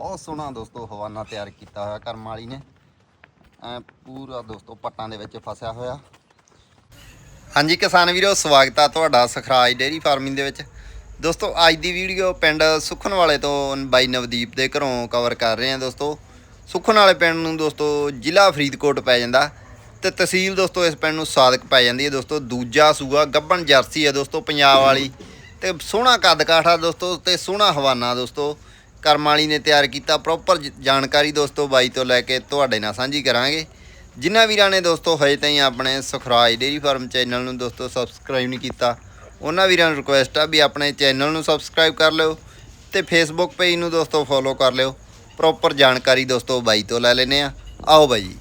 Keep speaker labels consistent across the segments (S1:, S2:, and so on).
S1: ਬਹੁਤ ਸੋਹਣਾ ਦੋਸਤੋ ਹਵਾਨਾ ਤਿਆਰ ਕੀਤਾ ਹੋਇਆ ਕਰਮ ਵਾਲੀ ਨੇ। ਐ ਪੂਰਾ ਦੋਸਤੋ ਪੱਟਾਂ ਦੇ ਵਿੱਚ ਫਸਿਆ ਹੋਇਆ। ਹਾਂਜੀ ਕਿਸਾਨ ਵੀਰੋ, ਸਵਾਗਤ ਆ ਤੁਹਾਡਾ ਸਖਰਾਜ ਡੇਅਰੀ ਫਾਰਮਿੰਗ ਦੇ ਵਿੱਚ। ਦੋਸਤੋ ਅੱਜ ਦੀ ਵੀਡੀਓ ਪਿੰਡ ਸੁਖਨ ਵਾਲੇ ਤੋਂ ਬਾਈ ਨਵਦੀਪ ਦੇ ਘਰੋਂ ਕਵਰ ਕਰ ਰਹੇ ਹਾਂ ਦੋਸਤੋ। ਸੁਖਨ ਵਾਲੇ ਪਿੰਡ ਨੂੰ ਦੋਸਤੋ ਜ਼ਿਲ੍ਹਾ ਫਰੀਦਕੋਟ ਪੈ ਜਾਂਦਾ ਤੇ ਤਹਿਸੀਲ ਦੋਸਤੋ ਇਸ ਪਿੰਡ ਨੂੰ ਸਾਦਕ ਪੈ ਜਾਂਦੀ ਹੈ ਦੋਸਤੋ। ਦੂਜਾ ਸੂਆ ਗੱਬਣ ਜਰਸੀ ਹੈ ਦੋਸਤੋ ਪੰਜਾਬ ਵਾਲੀ। ਤੇ ਸੋਹਣਾ ਕੱਦ ਕਾਠਾ ਦੋਸਤੋ ਤੇ ਸੋਹਣਾ ਹਵਾਨਾ ਦੋਸਤੋ। ਕਰਮ ਵਾਲੀ ਨੇ ਤਿਆਰ ਕੀਤਾ ਪ੍ਰੋਪਰ ਜਾਣਕਾਰੀ ਦੋਸਤੋ ਬਾਈ ਤੋਂ ਲੈ ਕੇ ਤੁਹਾਡੇ ਨਾਲ ਸਾਂਝੀ ਕਰਾਂਗੇ। ਜਿਨ੍ਹਾਂ ਵੀਰਾਂ ਨੇ ਦੋਸਤੋ ਹਜੇ ਤਾਈਂ ਆਪਣੇ ਸੁਖਰਾਜ ਡੇਅਰੀ ਫਾਰਮ ਚੈਨਲ ਨੂੰ ਦੋਸਤੋ ਸਬਸਕ੍ਰਾਈਬ ਨਹੀਂ ਕੀਤਾ ਉਹਨਾਂ ਵੀਰਾਂ ਨੂੰ ਰਿਕੁਐਸਟ ਆ ਵੀ ਆਪਣੇ ਚੈਨਲ ਨੂੰ ਸਬਸਕ੍ਰਾਈਬ ਕਰ ਲਿਓ ਤੇ ਫੇਸਬੁੱਕ ਪੇਜ ਨੂੰ ਦੋਸਤੋ ਫੋਲੋ ਕਰ ਲਿਓ। ਪ੍ਰੋਪਰ ਜਾਣਕਾਰੀ ਦੋਸਤੋ ਬਾਈ ਤੋਂ ਲੈ ਲੈਨੇ ਆ। ਆਓ ਬਾਈ ਜੀ।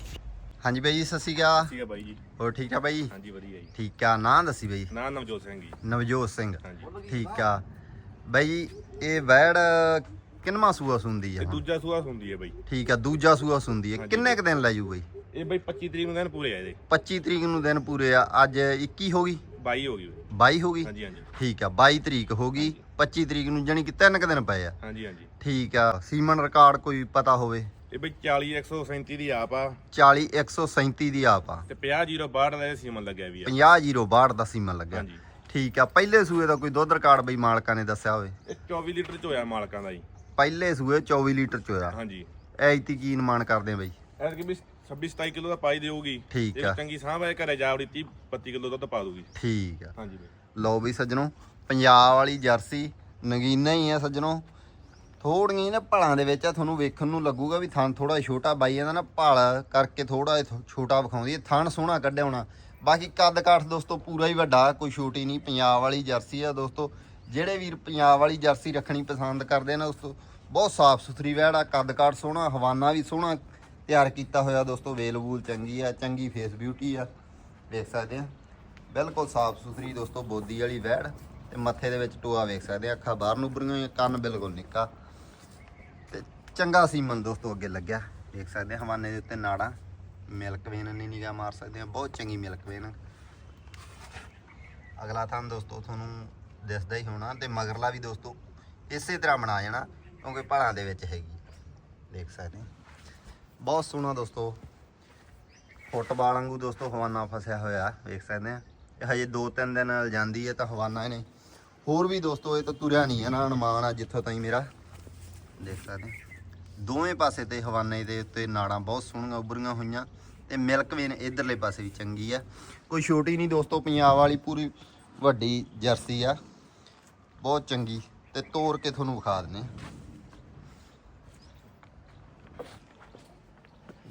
S1: ਹਾਂਜੀ ਬਾਈ ਜੀ ਸਤਿ ਸ਼੍ਰੀ ਅਕਾਲ।
S2: ਠੀਕ ਹੈ ਬਾਈ ਜੀ।
S1: ਹੋਰ ਠੀਕ ਆ ਬਾਈ ਜੀ?
S2: ਹਾਂਜੀ ਵਧੀਆ ਜੀ।
S1: ਠੀਕ ਆ ਨਾਂ ਦੱਸੀ ਬਾਈ।
S2: ਨਾਂ ਨਵਜੋਤ ਸਿੰਘ ਜੀ।
S1: ਨਵਜੋਤ ਸਿੰਘ। ਠੀਕ ਆ। ਬਾਈ ਜੀ, ਇਹ ਵੈੜ ਕਿੰਨਵਾਂ ਸੂਆ ਸੁੰਦੀ ਆ?
S2: ਤੇ
S1: ਹੁਣ?
S2: ਦੂਜਾ ਸੂਆ ਹੁੰਦੀ ਹੈ ਬਾਈ।
S1: ਠੀਕ ਆ ਦੂਜਾ ਸੂਆ ਸੁੰਦੀ
S2: ਹਾਂਜੀ।
S1: ਕਿੰਨੇ ਕ ਦਿਨ ਲੈ ਜੂ ਬਾਈ
S2: ਇਹ ਬਾਈ 25 ਤਰੀਕ ਨੂੰ ਦਿਨ ਪੂਰੇ ਆ ਇਹਦੇ।
S1: 25 ਤਰੀਕ ਨੂੰ ਦਿਨ ਪੂਰੇ ਆ। ਅੱਜ 21 ਹੋ ਗਈ?
S2: 22 ਹੋ ਗਈ ਬਾਈ।
S1: 22 ਹੋ ਗਈ?
S2: ਹਾਂਜੀ ਹਾਂਜੀ।
S1: ਠੀਕ ਆ 22 ਤਰੀਕ ਹੋ ਗਈ। 25 ਤਰੀਕ ਨੂੰ ਜਾਨੀ ਕਿ ਤਿੰਨ ਕ ਦਿਨ ਪਏ ਆ।
S2: ਹਾਂਜੀ ਹਾਂਜੀ।
S1: ਠੀਕ ਆ ਸੀਮਨ ਰਿਕਾਰਡ ਕੋਈ ਪਤਾ ਹੋਵੇ?
S2: ਇਹ ਬਾਈ 40 137 ਦੀ ਆਪ ਆ।
S1: 40 137 ਦੀ ਆਪ ਆ।
S2: ਤੇ 50 062 ਦਾ ਇਹ ਸੀਮਨ ਲੱਗਿਆ ਵੀ ਆ।
S1: 50 62 ਦਾ ਸੀਮਨ ਲੱਗਿਆ।
S2: ਹਾਂਜੀ।
S1: ਠੀਕ ਆ ਪਹਿਲੇ ਸੂਏ ਦਾ ਕੋਈ ਦੁੱਧ ਰਿਕਾਰਡ ਬਈ ਮਾਲਕਾਂ ਨੇ ਦੱਸਿਆ ਹੋਵੇ?
S2: ਇਹ 24 ਲੀਟਰ ਚ ਹੋਇਆ ਮਾਲਕਾਂ ਦਾ ਜੀ।
S1: ਪਹਿਲੇ ਸੂਏ 24 ਲੀਟਰ ਚ ਹੋਇਆ।
S2: ਹਾਂਜੀ।
S1: ਐਤੀ ਕੀ ਨਿਮਾਨ ਕਰਦੇ ਆ ਬਈ?
S2: ਐਸ ਕਿ ਵੀ 26 27 ਕਿਲੋ ਦਾ ਪਾਈ ਦੇਊਗੀ।
S1: ਠੀਕ ਆ।
S2: ਚੰਗੀ ਸਾਂਭ ਹੈ ਘਰੇ ਜਾ ਵੜੀ 30 32 ਕਿਲੋ ਦੁੱਧ ਪਾ ਦੂਗੀ
S1: ਠੀਕ ਆ।
S2: ਹਾਂਜੀ ਬਾਈ।
S1: ਲਓ ਵੀ ਸੱਜਣੋ ਪੰਜਾਬ ਵਾਲੀ ਜਰਸੀ ਨਗੀਨਾ ਹੀ ਆ ਸੱਜਣੋ। ਥੋੜੀਆਂ ਹੀ ਨਾ ਭਲਾਂ ਦੇ ਵਿੱਚ ਆ ਤੁਹਾਨੂੰ ਵੇਖਣ ਨੂੰ ਲੱਗੂਗਾ ਵੀ ਥਣ ਥੋੜਾ ਛੋਟਾ ਬਾਈ ਇਹਦਾ ਨਾ ਭਲ ਕਰਕੇ ਥੋੜਾ ਛੋਟਾ ਵਿਖਾਉਂਦੀ ਹੈ ਥਣ ਸੋਹਣਾ ਕੱਢਿਆ ਹੋਣਾ। ਬਾਕੀ ਕੱਦ ਕਾਠ ਦੋਸਤੋ ਪੂਰਾ ਹੀ ਵੱਡਾ ਕੋਈ ਛੋਟੀ ਨਹੀਂ। ਪੰਜਾਬ ਵਾਲੀ ਜਰਸੀ ਆ ਦੋਸਤੋ ਜਿਹੜੇ ਵੀਰ ਪੰਜਾਬ ਵਾਲੀ ਜਰਸੀ ਰੱਖਣੀ ਪਸੰਦ ਕਰਦੇ ਨੇ, ਉਸ ਤੋਂ ਬਹੁਤ ਸਾਫ਼ ਸੁਥਰੀ ਵੈੜ ਆ ਕੱਦ ਕਾਠ ਸੋਹਣਾ, ਹਵਾਨਾ ਵੀ ਸੋਹਣਾ ਤਿਆਰ ਕੀਤਾ ਹੋਇਆ ਦੋਸਤੋ ਵੇਲ ਵੂਲ ਚੰਗੀ ਆ, ਚੰਗੀ ਫੇਸ ਬਿਊਟੀ ਆ, ਵੇਖ ਸਕਦੇ ਆ। ਬਿਲਕੁਲ ਸਾਫ਼ ਸੁਥਰੀ ਦੋਸਤੋ, ਬੋਦੀ ਵਾਲੀ ਵੈੜ ਤੇ ਮੱਥੇ ਦੇ ਵਿੱਚ ਟੋਆ ਵੇਖ ਸਕਦੇ ਆ, ਅੱਖਾਂ ਬਾਹਰ ਨੂੰ ਉਭਰੀਆਂ ਹੋਈਆਂ, ਕੰਨ ਬਿਲਕੁਲ ਨਿੱਕਾ। ਤੇ ਚੰਗਾ ਸੀਮਨ ਦੋਸਤੋ, ਅੱਗੇ ਲੱਗਿਆ ਦੇਖ ਸਕਦੇ ਆ, ਹਵਾਨੇ ਦੇ ਉੱਤੇ ਨਾੜਾਂ, ਮਿਲਕ ਵੇਨ ਨਹੀਂ ਨਿਗਾ ਮਾਰ ਸਕਦੇ ਆ, ਬਹੁਤ ਚੰਗੀ ਮਿਲਕ ਵੇਨ ਅਗਲਾ ਥਾਂ ਦੋਸਤੋ, ਤੁਹਾਨੂੰ ਦਿਸਦਾ ਹੀ ਹੋਣਾ ਤੇ ਮਗਰਲਾ ਵੀ ਦੋਸਤੋ ਇਸੇ ਤਰ੍ਹਾਂ ਬਣਾ ਜਾਣਾ, ਕਿਉਂਕਿ ਪਹਾੜਾਂ ਦੇ ਵਿੱਚ ਹੈਗੀ। ਦੇਖ ਸਕਦੇ ਬਹੁਤ ਸੋਹਣਾ ਦੋਸਤੋ। ਫੁੱਟਬਾਲ ਵਾਂਗੂ ਦੋਸਤੋ ਹਵਾਨਾ ਫਸਿਆ ਹੋਇਆ ਵੇਖ ਸਕਦੇ ਆ ਇਹ ਹਜੇ 2-3 ਦਿਨ ਜਾਂਦੀ ਹੈ ਤਾਂ ਹਵਾਨਾ ਇਹਨੇ। ਹੋਰ ਵੀ ਦੋਸਤੋ, ਇਹ ਤਾਂ ਤੁਰਿਆ ਨਹੀਂ ਹੈ ਨਾ ਅਨੁਮਾਨ ਆ ਜਿੱਥੋਂ ਤਾਈਂ ਮੇਰਾ। ਦੇਖ ਸਕਦੇ ਦੋਵੇਂ ਪਾਸੇ ਤੇ ਹਵਾਨੇ ਦੇ ਉੱਤੇ ਨਾੜਾਂ ਬਹੁਤ ਸੋਹਣੀਆਂ ਉੱਭਰੀਆਂ ਹੋਈਆਂ ਤੇ ਮਿਲਕ ਵੇਨ ਇਧਰਲੇ ਪਾਸੇ ਵੀ ਚੰਗੀ ਆ। ਕੋਈ ਛੋਟੀ ਨਹੀਂ ਦੋਸਤੋ, ਪੰਜਾਬ ਵਾਲੀ ਪੂਰੀ ਵੱਡੀ ਜਰਸੀ ਆ। ਬਹੁਤ ਚੰਗੀ ਤੇ ਤੋੜ ਕੇ ਤੁਹਾਨੂੰ ਵਿਖਾ ਦਿੰਨੇ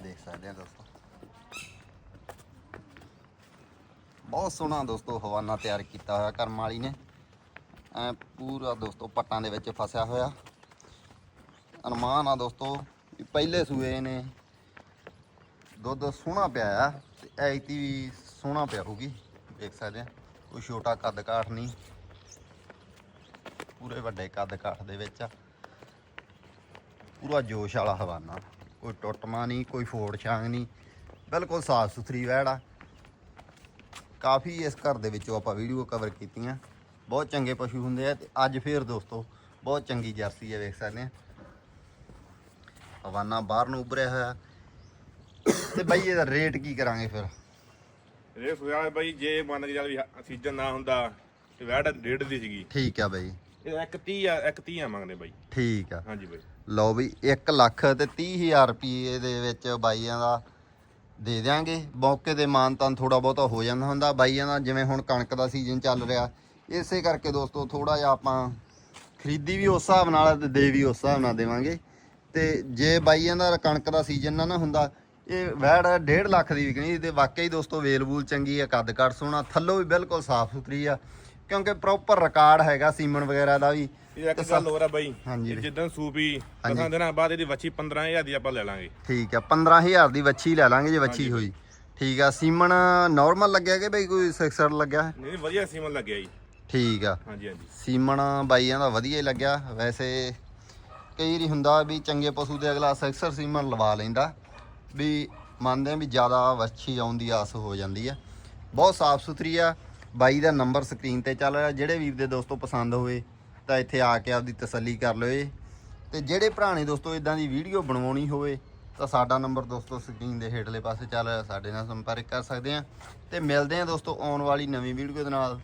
S1: ਦੇਖ ਸਕਦੇ ਆ ਦੋਸਤੋ। ਬਹੁਤ ਸੋਹਣਾ ਦੋਸਤੋ ਹਵਾਨਾ ਤਿਆਰ ਕੀਤਾ ਹੋਇਆ ਕਰਮ ਵਾਲੀ ਨੇ। ਐ ਪੂਰਾ ਦੋਸਤੋ ਪੱਟਾਂ ਦੇ ਵਿੱਚ ਫਸਿਆ ਹੋਇਆ। ਅਰਮਾਨ ਆ ਦੋਸਤੋ ਵੀ ਪਹਿਲੇ ਸੂਏ ਨੇ ਦੁੱਧ ਸੋਹਣਾ ਪਿਆ ਆ ਤੇ ਐਤੀ ਵੀ ਸੋਹਣਾ ਪਿਆ ਹੋਊਗੀ। ਦੇਖ ਸਕਦੇ ਆ ਕੋਈ ਛੋਟਾ ਕੱਦ ਕਾਠ ਨਹੀਂ। ਪੂਰੇ ਵੱਡੇ ਕੱਦ ਕਾਠ ਦੇ ਵਿੱਚ ਆ। ਪੂਰਾ ਜੋਸ਼ ਵਾਲਾ ਹਵਾਨਾ। ਕੋਈ ਟੁੱਟਮਾ ਨਹੀਂ ਕੋਈ ਫੋੜ ਛਾਂਗ ਨਹੀਂ। ਬਿਲਕੁਲ ਸਾਫ਼ ਸੁਥਰੀ ਵੈੜ ਆ ਕਾਫੀ ਇਸ ਘਰ ਦੇ ਵਿੱਚੋਂ ਆਪਾਂ ਵੀਡੀਓ ਕਵਰ ਕੀਤੀਆਂ। ਬਹੁਤ ਚੰਗੇ ਪਸ਼ੂ ਹੁੰਦੇ ਆ ਤੇ ਅੱਜ ਫੇਰ ਦੋਸਤੋ ਬਹੁਤ ਚੰਗੀ ਜਰਸੀ ਹੈ ਵੇਖ ਸਕਦੇ ਆ। ਹਵਾਨਾ ਬਾਹਰ ਨੂੰ ਉੱਭਰਿਆ ਹੋਇਆ। ਤੇ ਬਾਈ ਇਹਦਾ ਰੇਟ ਕੀ ਕਰਾਂਗੇ ਫਿਰ?
S2: ਇਹ ਸੋਇਆ ਬਾਈ ਜੇ ਮੰਨ ਕੇ ਚੱਲ ਵੀ ਸੀਜ਼ਨ ਨਾ ਹੁੰਦਾ ਤੇ ਵੈਟ ਡੇਢ ਦੀ ਸੀਗੀ।
S1: ਠੀਕ ਆ ਬਾਈ।
S2: ਇਹ 130 ਆ 130 ਆ ਮੰਗਦੇ ਬਾਈ।
S1: ਠੀਕ ਆ।
S2: ਹਾਂਜੀ ਬਾਈ।
S1: ਲਓ ਵੀ 1 ਲੱਖ ਤੇ 30000 ਰੁਪਏ ਦੇ ਵਿੱਚ ਬਾਈਆਂ ਦਾ ਦੇ ਦਿਆਂਗੇ। ਮੌਕੇ ਤੇ ਮਾਨਤਾਨ ਥੋੜਾ ਬਹੁਤਾ ਹੋ ਜਾਂਦਾ ਹੁੰਦਾ। ਬਾਈਆਂ ਦਾ ਜਿਵੇਂ ਹੁਣ ਕਣਕ ਦਾ ਸੀਜ਼ਨ ਚੱਲ ਰਿਹਾ ਇਸੇ ਕਰਕੇ ਦੋਸਤੋ ਥੋੜਾ ਜਿਹਾ ਆਪਾਂ ਖਰੀਦੀ ਵੀ ਉਸ ਹਿਸਾਬ ਨਾਲ ਤੇ ਦੇ ਵੀ ਉਸ ਹਿਸਾਬ ਨਾਲ ਦੇਵਾਂਗੇ। ਤੇ ਜੇ ਬਾਈਆਂ ਦਾ ਕਣਕ ਦਾ ਸੀਜ਼ਨ ਨਾ ਨਾ ਹੁੰਦਾ ਇਹ ਵੈੜ 1.5 ਲੱਖ ਦੀ ਵਿਕਣੀ ਤੇ ਵਾਕਈ ਦੋਸਤੋ ਵੇਲ-ਵੂਲ ਚੰਗੀ ਆ ਕੱਦ ਕੱਦ ਸੋਹਣਾ ਥੱਲੋਂ ਵੀ ਬਿਲਕੁਲ ਸਾਫ਼ ਸੁਥਰੀ ਆ। ਕਿਉਂਕਿ ਪ੍ਰੋਪਰ ਰਿਕਾਰਡ ਹੈਗਾ ਸੀਮਨ ਵਗੈਰਾ ਦਾ ਵੀ।
S2: ਇਹ ਇੱਕ ਗੱਲ ਹੋਰ ਆ ਬਾਈ
S1: ਹਾਂਜੀ ਵੀਰੇ।
S2: ਜਿੱਦਾਂ ਸੂਪੀ
S1: ਹਾਂਜੀ।
S2: ਦਸਾਂ ਦਿਨਾਂ ਬਾਅਦ ਇਹਦੀ ਵੱਛੀ 15000 ਦੀ ਆਪਾਂ ਲੈ ਲਾਂਗੇ।
S1: ਠੀਕ ਆ 15000 ਦੀ ਵੱਛੀ ਲੈ ਲਾਂਗੇ ਜੇ ਵੱਛੀ। ਹੋਈ। ਠੀਕ ਆ ਸੀਮਨ ਨਾਰਮਲ ਲੱਗਿਆ ਕਿ ਬਈ ਕੋਈ ਸਿਕਸਰ ਲੱਗਿਆ?
S2: ਨਹੀਂ ਨਹੀਂ, ਵਧੀਆ ਸੀਮਨ ਲੱਗਿਆ ਜੀ।
S1: ਠੀਕ ਆ।
S2: ਹਾਂਜੀ ਹਾਂਜੀ।
S1: ਸੀਮਨ ਬਾਈਆਂ ਦਾ ਵਧੀਆ ਹੀ ਲੱਗਿਆ। ਵੈਸੇ ਕਈ ਵਾਰੀ ਹੁੰਦਾ ਵੀ ਚੰਗੇ ਪਸ਼ੂ ਦੇ ਅਗਲਾ ਸਿਕਸਰ ਸੀਮਨ ਲਵਾ ਲੈਂਦਾ। ਵੀ ਮੰਨਦੇ ਆ ਵੀ ਜ਼ਿਆਦਾ ਵੱਛੀ ਆਉਣ ਦੀ ਆਸ ਹੋ ਜਾਂਦੀ ਆ। ਬਹੁਤ ਸਾਫ਼ ਸੁਥਰੀ ਆ। ਬਾਈ ਦਾ ਨੰਬਰ ਸਕਰੀਨ ਤੇ ਚੱਲ ਰਿਹਾ, ਜਿਹੜੇ ਵੀਰ ਦੇ ਦੋਸਤੋ ਪਸੰਦ ਹੋਵੇ ਤਾਂ ਇੱਥੇ ਆ ਕੇ ਆਪਦੀ ਤਸੱਲੀ ਕਰ ਲਿਓ ਜੀ ਤੇ ਜਿਹੜੇ ਭਰਾ ਨੇ ਦੋਸਤੋ ਇਦਾਂ ਦੀ ਵੀਡੀਓ ਬਣਵਾਉਣੀ ਹੋਵੇ, ਤਾਂ ਸਾਡਾ ਨੰਬਰ ਦੋਸਤੋ ਸਕਰੀਨ ਦੇ ਹੇਠਲੇ ਪਾਸੇ ਚੱਲ ਰਿਹਾ, ਸਾਡੇ ਨਾਲ ਸੰਪਰਕ ਕਰ ਸਕਦੇ ਆ ਤੇ ਮਿਲਦੇ ਆ ਦੋਸਤੋ ਆਉਣ ਵਾਲੀ ਨਵੀਂ ਵੀਡੀਓ ਦੇ ਨਾਲ।